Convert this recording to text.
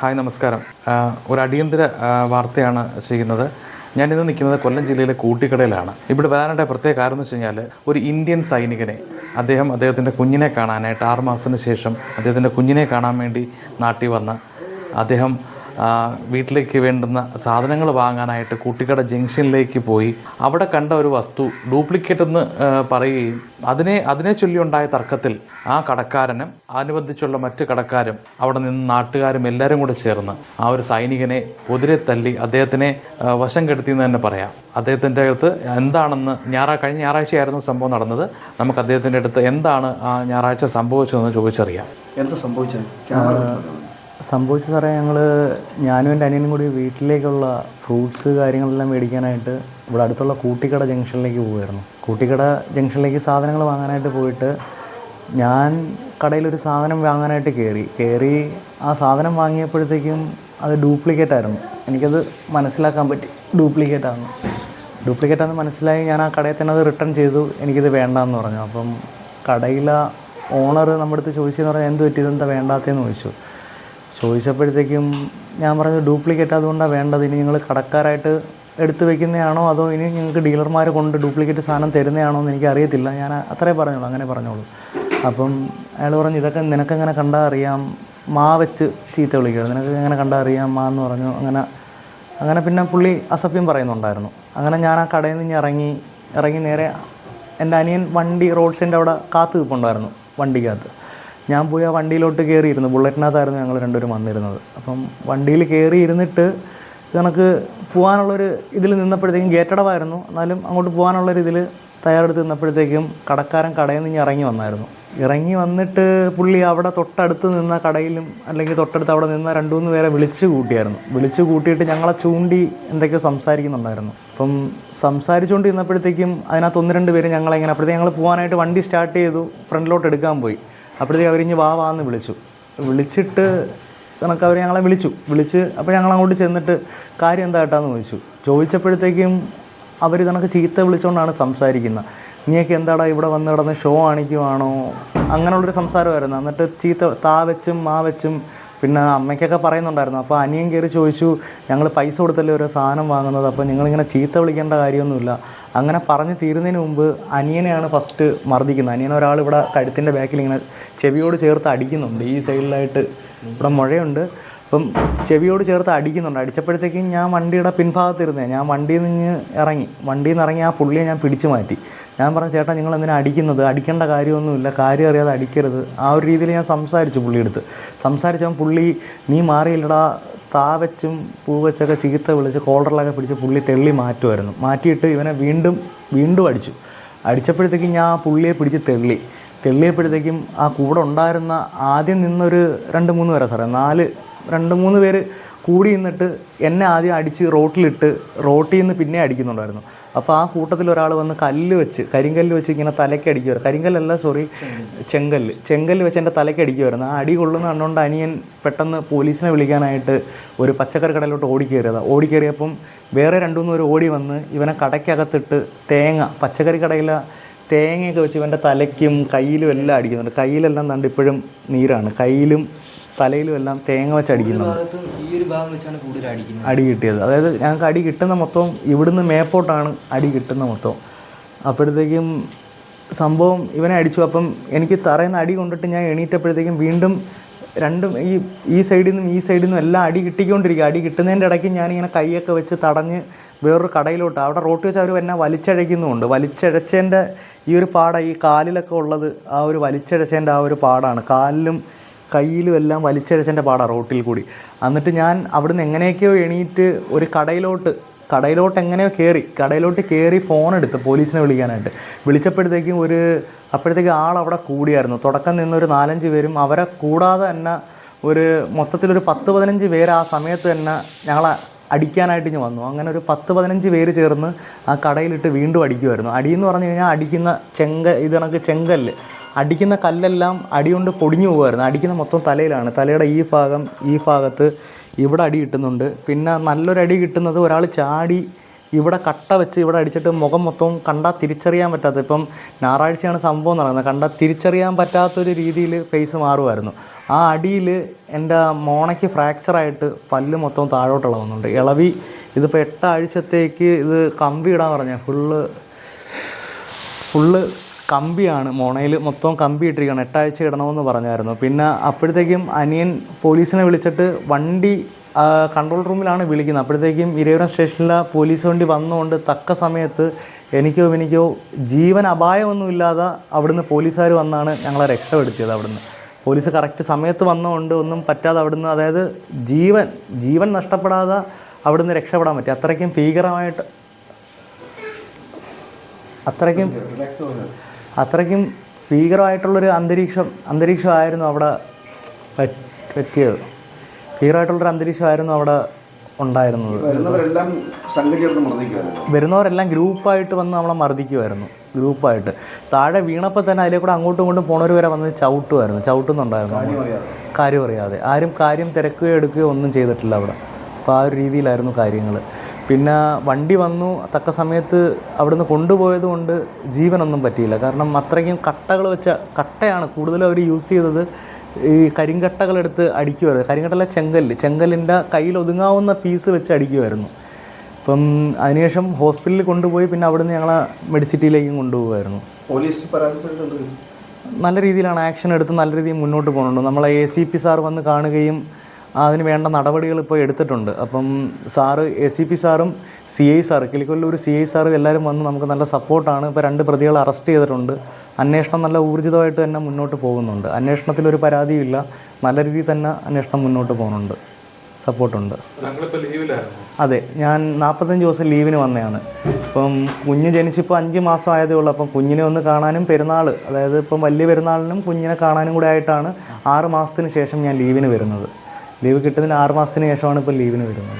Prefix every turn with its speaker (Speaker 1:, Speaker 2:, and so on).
Speaker 1: Hi നമസ്കാരം. ഒരു അടിയന്തര വാർത്തയാണ് ചെയ്യുന്നത്. ഞാനിന്ന് നിൽക്കുന്നത് കൊല്ലം ജില്ലയിലെ കൂട്ടിക്കടയിലാണ്. ഇവിടെ വരാനായിട്ട് പ്രത്യേക കാരണം എന്ന് വെച്ച് കഴിഞ്ഞാൽ ഒരു ഇന്ത്യൻ സൈനികനെ അദ്ദേഹം അദ്ദേഹത്തിന്റെ കുഞ്ഞിനെ കാണാനായിട്ട് ആറ് മാസത്തിന് ശേഷം അദ്ദേഹത്തിന്റെ കുഞ്ഞിനെ കാണാൻ വേണ്ടി നാട്ടിൽ വന്ന് അദ്ദേഹം വീട്ടിലേക്ക് വേണ്ടുന്ന സാധനങ്ങൾ വാങ്ങാനായിട്ട് കൂട്ടിക്കട ജംഗ്ഷനിലേക്ക് പോയി അവിടെ കണ്ട ഒരു വസ്തു ഡ്യൂപ്ലിക്കേറ്റ് എന്ന് പറയുകയും അതിനെ അതിനെ ചൊല്ലിയുണ്ടായ തർക്കത്തിൽ ആ കടക്കാരനും അനുബന്ധിച്ചുള്ള മറ്റ് കടക്കാരും അവിടെ നിന്ന് നാട്ടുകാരും എല്ലാവരും കൂടെ ചേർന്ന് ആ ഒരു സൈനികനെ പൊതിരെ തല്ലി അദ്ദേഹത്തിനെ വശം കെടുത്തി എന്ന് തന്നെ പറയാം. അദ്ദേഹത്തിന്റെ അടുത്ത് എന്താണെന്ന് ഞായറാ കഴിഞ്ഞ ഞായറാഴ്ചയായിരുന്നു സംഭവം നടന്നത്. നമുക്ക് അദ്ദേഹത്തിന്റെ അടുത്ത് എന്താണ് ആ ഞായറാഴ്ച സംഭവിച്ചതെന്ന് ചോദിച്ചറിയാം.
Speaker 2: എന്താ സംഭവിച്ചത്?
Speaker 3: സംഭവിച്ച സാറേ ഞങ്ങൾ ഞാനും എന്റെ അനിയനും കൂടി വീട്ടിലേക്കുള്ള ഫ്രൂട്ട്സ് കാര്യങ്ങളെല്ലാം മേടിക്കാനായിട്ട് ഇവിടെ അടുത്തുള്ള കൂട്ടിക്കട ജംഗ്ഷനിലേക്ക് പോകുമായിരുന്നു കൂട്ടിക്കട ജംഗ്ഷനിലേക്ക് സാധനങ്ങൾ വാങ്ങാനായിട്ട് പോയിട്ട് ഞാൻ കടയിലൊരു സാധനം വാങ്ങാനായിട്ട് കയറി. കയറി ആ സാധനം വാങ്ങിയപ്പോഴത്തേക്കും അത് ഡ്യൂപ്ലിക്കേറ്റ് ആയിരുന്നു. എനിക്കത് മനസ്സിലാക്കാൻ പറ്റി. ഡ്യൂപ്ലിക്കേറ്റ് ആണ് ഡ്യൂപ്ലിക്കേറ്റ് ആണെന്ന് മനസ്സിലായി ഞാൻ ആ കടയിൽ തന്നെ അത് റിട്ടേൺ ചെയ്തു. എനിക്കിത് വേണ്ടാന്ന് പറഞ്ഞു. അപ്പം കടയിലെ ഓണർ നമ്മുടെ അടുത്ത് ചോദിച്ചെന്ന് പറഞ്ഞാൽ എന്ത് പറ്റി? എന്താ വേണ്ടാത്തതെന്ന് ചോദിച്ചു. ചോദിച്ചപ്പോഴത്തേക്കും ഞാൻ പറഞ്ഞു ഡ്യൂപ്ലിക്കേറ്റ് അതുകൊണ്ടാണ് വേണ്ടത്? ഇനി നിങ്ങൾ കടക്കാരായിട്ട് എടുത്തു വെക്കുന്നതാണോ? അതോ ഇനി നിങ്ങൾക്ക് ഡീലർമാർ കൊണ്ട് ഡ്യൂപ്ലിക്കേറ്റ് സാധനം തരുന്നതാണോ എന്ന് എനിക്ക് അറിയത്തില്ല. ഞാൻ അത്രേ പറഞ്ഞോളൂ അങ്ങനെ പറഞ്ഞോളൂ അപ്പം അയാൾ പറഞ്ഞു ഇതൊക്കെ നിനക്കെങ്ങനെ കണ്ടാൽ അറിയാം? മാ വെച്ച് ചീത്ത വിളിക്കുകയാണ് നിനക്ക് എങ്ങനെ കണ്ടാൽ അറിയാം? മാ എന്ന് പറഞ്ഞു. അങ്ങനെ അങ്ങനെ പിന്നെ പുള്ളി അസഭ്യം പറയുന്നുണ്ടായിരുന്നു. അങ്ങനെ ഞാൻ ആ കടയിൽ നിന്ന് ഇറങ്ങി ഇറങ്ങി നേരെ എന്റെ അനിയൻ വണ്ടി റോഡ് സൈഡിന്റെ അവിടെ കാത്തു നിൽപ്പുണ്ടായിരുന്നു വണ്ടിക്കകത്ത്. ഞാൻ പോയി ആ വണ്ടിയിലോട്ട് കയറിയിരുന്നു. ബുള്ളറ്റിനകത്തായിരുന്നു ഞങ്ങൾ രണ്ടുപേരും വന്നിരുന്നത്. അപ്പം വണ്ടിയിൽ കയറി ഇരുന്നിട്ട് കണക്ക് പോകാനുള്ളൊരു ഇതിൽ നിന്നപ്പോഴത്തേക്കും ഗേറ്റടവായിരുന്നു. എന്നാലും അങ്ങോട്ട് പോകാനുള്ളൊരു ഇതിൽ തയ്യാറെടുത്ത് നിന്നപ്പോഴത്തേക്കും കടക്കാരൻ കടയിൽ നിന്ന് ഇറങ്ങി വന്നായിരുന്നു. ഇറങ്ങി വന്നിട്ട് പുള്ളി അവിടെ തൊട്ടടുത്ത് നിന്ന കടയിലും അല്ലെങ്കിൽ തൊട്ടടുത്ത് അവിടെ നിന്ന രണ്ടു മൂന്ന് പേരെ വിളിച്ചു കൂട്ടിയായിരുന്നു. വിളിച്ചു കൂട്ടിയിട്ട് ഞങ്ങളെ ചൂണ്ടി എന്തൊക്കെയോ സംസാരിക്കുന്നുണ്ടായിരുന്നു. അപ്പം സംസാരിച്ചുകൊണ്ട് ഇന്നപ്പോഴത്തേക്കും അതിനകത്ത് ഒന്ന് രണ്ട് പേര് ഞങ്ങളെങ്ങനെ അപ്പോഴത്തേക്കും ഞങ്ങൾ പോകാനായിട്ട് വണ്ടി സ്റ്റാർട്ട് ചെയ്തു. ഫ്രണ്ടിലോട്ട് എടുക്കാൻ പോയി. അപ്പോഴത്തേക്ക് അവരിഞ്ഞ് വാ വാന്ന് വിളിച്ചു. വിളിച്ചിട്ട് കണക്ക് അവർ ഞങ്ങളെ വിളിച്ചു. വിളിച്ച് അപ്പോൾ ഞങ്ങൾ അങ്ങോട്ട് ചെന്നിട്ട് കാര്യം എന്താ കേട്ടാന്ന് ചോദിച്ചു. ചോദിച്ചപ്പോഴത്തേക്കും അവർ കണക്ക് ചീത്ത വിളിച്ചുകൊണ്ടാണ് സംസാരിക്കുന്നത്. നീയൊക്കെ എന്താടാ ഇവിടെ വന്ന് കിടന്ന് ഷോ കാണിക്കുവാണോ? അങ്ങനെയുള്ളൊരു സംസാരമായിരുന്നു. എന്നിട്ട് ചീത്ത താ വെച്ചും മാ വെച്ചും പിന്നെ അമ്മയ്ക്കൊക്കെ പറയുന്നുണ്ടായിരുന്നു അപ്പോൾ അനിയൻ കയറി ചോദിച്ചു ഞങ്ങൾ പൈസ കൊടുത്തല്ലേ ഓരോ സാധനം വാങ്ങുന്നത് അപ്പോൾ നിങ്ങളിങ്ങനെ ചീത്ത വിളിക്കേണ്ട കാര്യമൊന്നുമില്ല. അങ്ങനെ പറഞ്ഞ് തീരുന്നതിന് മുമ്പ് അനിയനെയാണ് ഫസ്റ്റ് മർദ്ദിക്കുന്നത്. അനിയൻ ഒരാൾ ഇവിടെ കഴുത്തിന്റെ ബാക്കിൽ ഇങ്ങനെ ചെവിയോട് ചേർത്ത് അടിക്കുന്നുണ്ട്. ഈ സൈഡിലായിട്ട് ഇവിടെ മുഴയുണ്ട്. അപ്പം ചെവിയോട് ചേർത്ത് അടിക്കുന്നുണ്ട്. അടിച്ചപ്പോഴത്തേക്കും ഞാൻ വണ്ടിയുടെ പിൻഭാഗത്തിരുന്നേ ഞാൻ വണ്ടിയിൽ നിന്ന് ഇറങ്ങി. വണ്ടിയിൽ നിന്ന് ഇറങ്ങി ആ പുള്ളിയെ ഞാൻ പിടിച്ചു മാറ്റി. ഞാൻ പറഞ്ഞു ചേട്ടാ നിങ്ങൾ എന്തിനാ അടിക്കുന്നത്? അടിക്കേണ്ട കാര്യമൊന്നുമില്ല. കാര്യം അറിയാതെ അടിക്കരുത്. ആ ഒരു രീതിയിൽ ഞാൻ സംസാരിച്ചു പുള്ളിയെടുത്ത് സംസാരിച്ചപ്പോൾ പുള്ളി നീ മാറിയില്ലടാ. താ വെച്ചും പൂ വെച്ചൊക്കെ ചീത്ത വിളിച്ച് കോളറിലൊക്കെ പിടിച്ച് പുള്ളി തെള്ളി മാറ്റുമായിരുന്നു. മാറ്റിയിട്ട് ഇവനെ വീണ്ടും വീണ്ടും അടിച്ചു. അടിച്ചപ്പോഴത്തേക്കും ഞാൻ ആ പുള്ളിയെ പിടിച്ച് തെള്ളി. തെള്ളിയപ്പോഴത്തേക്കും ആ കൂടെ ഉണ്ടായിരുന്ന ആദ്യം നിന്നൊരു രണ്ട് മൂന്ന് പേരാ സാറേ. നാല് രണ്ട് മൂന്ന് പേര് കൂടി നിന്നിട്ട് എന്നെ ആദ്യം അടിച്ച് റോട്ടിലിട്ട് റോട്ടിൽ നിന്ന് പിന്നെ അടിക്കുന്നുണ്ടായിരുന്നു. അപ്പോൾ ആ കൂട്ടത്തിൽ ഒരാൾ വന്ന് കല്ല് വെച്ച് കരിങ്കല്ല് വെച്ച് ഇങ്ങനെ തലയ്ക്ക് അടിക്കുമായിരുന്നു കരിങ്കല്ലല്ല സോറി ചെങ്കല്ല്. ചെങ്കല്ല് വെച്ച് എന്റെ തലയ്ക്ക് അടിക്കുമായിരുന്നു ആ അടി കൊള്ളുന്ന കണ്ടുകൊണ്ട് അനിയൻ പെട്ടെന്ന് പോലീസിനെ വിളിക്കാനായിട്ട് ഒരു പച്ചക്കറി കടയിലോട്ട് ഓടിക്കയറിയതാണ് ഓടിക്കയറിയപ്പം വേറെ രണ്ടു മൂന്ന് പേര് ഓടി വന്ന് ഇവനെ കടയ്ക്കകത്തിട്ട് തേങ്ങ പച്ചക്കറി കടയിലെ തേങ്ങയൊക്കെ വെച്ച് ഇവന്റെ തലയ്ക്കും കയ്യിലും എല്ലാം അടിക്കുന്നുണ്ട്. കയ്യിലെല്ലാം കണ്ട് ഇപ്പോഴും നീരാണ്. കയ്യിലും തലയിലും എല്ലാം തേങ്ങ വെച്ച് അടിക്കുന്നുണ്ട്
Speaker 2: ഈ ഒരു ഭാഗം വെച്ചാണ് കൂടുതൽ അടിക്കുന്നത്
Speaker 3: അടി കിട്ടിയത്. അതായത് ഞങ്ങൾക്ക് അടി കിട്ടുന്ന മൊത്തം ഇവിടുന്ന് മേപ്പോട്ടാണ് അടി കിട്ടുന്ന മൊത്തം അപ്പോഴത്തേക്കും സംഭവം ഇവനെ അടിച്ചു. അപ്പം എനിക്ക് തറയുന്ന അടി കൊണ്ടിട്ട് ഞാൻ എണീറ്റപ്പോഴത്തേക്കും വീണ്ടും രണ്ടും ഈ ഈ സൈഡിൽ നിന്നും ഈ സൈഡിൽ നിന്നും എല്ലാം അടി കിട്ടിക്കൊണ്ടിരിക്കുക. അടി കിട്ടുന്നതിന്റെ ഇടയ്ക്ക് ഞാനിങ്ങനെ കൈയൊക്കെ വെച്ച് തടഞ്ഞ് വേറൊരു കടയിലോട്ട്. അവിടെ റോട്ട് വെച്ച് അവർ എന്നെ വലിച്ചഴയ്ക്കുന്നുമുണ്ട്. വലിച്ചഴച്ചതിന്റെ ഈ ഒരു പാട ഈ കാലിലൊക്കെ ഉള്ളത് ആ ഒരു വലിച്ചഴച്ചതിന്റെ ആ ഒരു പാടാണ്. കാലിലും കയ്യിലും എല്ലാം വലിച്ചഴച്ചെന്റെ പാടാണ് റോട്ടിൽ കൂടി. എന്നിട്ട് ഞാൻ അവിടുന്ന് എങ്ങനെയൊക്കെയോ എണീറ്റ് ഒരു കടയിലോട്ട് കടയിലോട്ട് എങ്ങനെയോ കയറി കടയിലോട്ട് കയറി ഫോൺ എടുത്ത് പോലീസിനെ വിളിക്കാനായിട്ട്. വിളിച്ചപ്പോഴത്തേക്കും ഒരു അപ്പോഴത്തേക്കും അവിടെ കൂടിയായിരുന്നു. തുടക്കം നിന്നൊരു നാലഞ്ച് പേരും അവരെ കൂടാതെ തന്നെ ഒരു മൊത്തത്തിലൊരു പത്ത് പതിനഞ്ച് പേര് ആ സമയത്ത് തന്നെ ഞങ്ങളെ അടിക്കാനായിട്ട് ഇനി വന്നു. അങ്ങനെ ഒരു പത്ത് പതിനഞ്ച് പേര് ചേർന്ന് ആ കടയിലിട്ട് വീണ്ടും അടിക്കുമായിരുന്നു അടിയെന്ന് പറഞ്ഞു കഴിഞ്ഞാൽ അടിക്കുന്ന ചെങ്ക ഇത് കണക്ക് ചെങ്കല്ല്. അടിക്കുന്ന കല്ലെല്ലാം അടികൊണ്ട് പൊടിഞ്ഞു പോകുമായിരുന്നു അടിക്കുന്ന മൊത്തം തലയിലാണ്. തലയുടെ ഈ ഭാഗം ഈ ഭാഗത്ത് ഇവിടെ അടി കിട്ടുന്നുണ്ട്. പിന്നെ നല്ലൊരു അടി കിട്ടുന്നത് ഒരാൾ ചാടി ഇവിടെ കട്ട വെച്ച് ഇവിടെ അടിച്ചിട്ട് മുഖം മൊത്തം കണ്ടാൽ തിരിച്ചറിയാൻ പറ്റാത്ത ഇപ്പം ഞായറാഴ്ചയാണ് സംഭവം നടക്കുന്നത് കണ്ടാൽ തിരിച്ചറിയാൻ പറ്റാത്തൊരു രീതിയിൽ ഫേസ് മാറുമായിരുന്നു. ആ അടിയിൽ എന്റെ മോണയ്ക്ക് ഫ്രാക്ചറായിട്ട് പല്ല് മൊത്തം താഴോട്ട് ഇളവുന്നുണ്ട് ഇളവി ഇതിപ്പോൾ എട്ടാഴ്ചത്തേക്ക് ഇത് കമ്പി ഇടാൻ പറഞ്ഞ. Full full കമ്പിയാണ്. മോണയിൽ മൊത്തം കമ്പി ഇട്ടിരിക്കുകയാണ്. എട്ടാഴ്ച ഇടണമെന്ന് പറഞ്ഞായിരുന്നു. പിന്നെ അപ്പോഴത്തേക്കും അനിയൻ പോലീസിനെ വിളിച്ചിട്ട് വണ്ടി കൺട്രോൾ റൂമിലാണ് വിളിക്കുന്നത്. അപ്പോഴത്തേക്കും ഇരയൂരം സ്റ്റേഷനിലെ പോലീസ് വണ്ടി വന്നുകൊണ്ട് തക്ക സമയത്ത് എനിക്കോ എനിക്കോ ജീവൻ അപായമൊന്നുമില്ലാതെ അവിടുന്ന് പോലീസുകാർ വന്നാണ് ഞങ്ങളെ രക്ഷപ്പെടുത്തിയത് അവിടുന്ന്. പോലീസ് കറക്റ്റ് സമയത്ത് വന്നുകൊണ്ട് ഒന്നും പറ്റാതെ അവിടുന്ന് അതായത് ജീവൻ ജീവൻ നഷ്ടപ്പെടാതെ അവിടുന്ന് രക്ഷപ്പെടാൻ പറ്റി. അത്രയ്ക്കും ഭീകരമായിട്ട് അത്രയ്ക്കും അത്രയ്ക്കും ഭീകരമായിട്ടുള്ളൊരു അന്തരീക്ഷം അന്തരീക്ഷമായിരുന്നു അവിടെ പറ്റ്- പറ്റിയത്. ഭീകരമായിട്ടുള്ളൊരു അന്തരീക്ഷമായിരുന്നു അവിടെ ഉണ്ടായിരുന്നത്.
Speaker 2: വരുന്നവരെല്ലാം
Speaker 3: ഗ്രൂപ്പായിട്ട് വന്ന് നമ്മളെ മർദ്ദിക്കുമായിരുന്നു ഗ്രൂപ്പായിട്ട്. താഴെ വീണപ്പോൾ തന്നെ അതിലെ കൂടെ അങ്ങോട്ടും ഇങ്ങോട്ടും പോണവർ വരെ വന്ന് ചവിട്ടുമായിരുന്നു ചവിട്ടുന്നുണ്ടായിരുന്നു. കാര്യം അറിയാതെ. ആരും കാര്യം തിരക്കുകയോ എടുക്കുകയോ ഒന്നും ചെയ്തിട്ടില്ല അവിടെ. അപ്പോൾ ആ ഒരു രീതിയിലായിരുന്നു കാര്യങ്ങൾ പിന്നെ വണ്ടി വന്നു തക്ക സമയത്ത് അവിടുന്ന് കൊണ്ടുപോയത് കൊണ്ട് ജീവനൊന്നും പറ്റിയില്ല. കാരണം അത്രയ്ക്കും കട്ടകൾ വെച്ച കട്ടയാണ് കൂടുതലും അവർ യൂസ് ചെയ്തത് ഈ കരിങ്കട്ടകളെടുത്ത് അടിക്കുമായിരുന്നു കരിങ്കട്ടല്ല ചെങ്കല്ല്. ചെങ്കല്ലിന്റെ കയ്യിൽ ഒതുങ്ങാവുന്ന പീസ് വെച്ച് അടിക്കുമായിരുന്നു അപ്പം അതിനുശേഷം ഹോസ്പിറ്റലിൽ കൊണ്ടുപോയി പിന്നെ അവിടുന്ന് ഞങ്ങളെ മെഡിസിറ്റിയിലേക്കും കൊണ്ടുപോകുമായിരുന്നു
Speaker 2: പോലീസ്
Speaker 3: നല്ല രീതിയിലാണ് ആക്ഷൻ എടുത്ത് നല്ല രീതിയിൽ മുന്നോട്ട് പോകുന്നുണ്ട്. നമ്മളെ എ സി പി സാർ വന്ന് കാണുകയും അതിന് വേണ്ട നടപടികൾ ഇപ്പോൾ എടുത്തിട്ടുണ്ട്. അപ്പം സാറ് എ സി പി സാറും C I sir Kilikollur C I സാറും എല്ലാവരും വന്ന് നമുക്ക് നല്ല സപ്പോർട്ടാണ്. ഇപ്പോൾ രണ്ട് പ്രതികളെ അറസ്റ്റ് ചെയ്തിട്ടുണ്ട്. അന്വേഷണം നല്ല ഊർജിതമായിട്ട് തന്നെ മുന്നോട്ട് പോകുന്നുണ്ട്. അന്വേഷണത്തിൽ ഒരു പരാതിയില്ല നല്ല രീതിയിൽ തന്നെ അന്വേഷണം മുന്നോട്ട് പോകുന്നുണ്ട്. സപ്പോർട്ടുണ്ട്. അതെ ഞാൻ നാൽപ്പത്തഞ്ച് ദിവസം ലീവിന് വന്നതാണ്. ഇപ്പം കുഞ്ഞ് ജനിച്ചിപ്പോൾ അഞ്ച് മാസം ആയതേ ഉള്ളൂ. അപ്പം കുഞ്ഞിനെ ഒന്ന് കാണാനും പെരുന്നാൾ അതായത് ഇപ്പം വലിയ പെരുന്നാളിനും കുഞ്ഞിനെ കാണാനും കൂടെ ആയിട്ടാണ് ആറ് മാസത്തിന് ശേഷം ഞാൻ ലീവിന് വരുന്നത്. ലീവ് കിട്ടുന്നതിന് ആറ് മാസത്തിന് ശേഷമാണ് ഇപ്പോൾ ലീവിന് വരുന്നത്.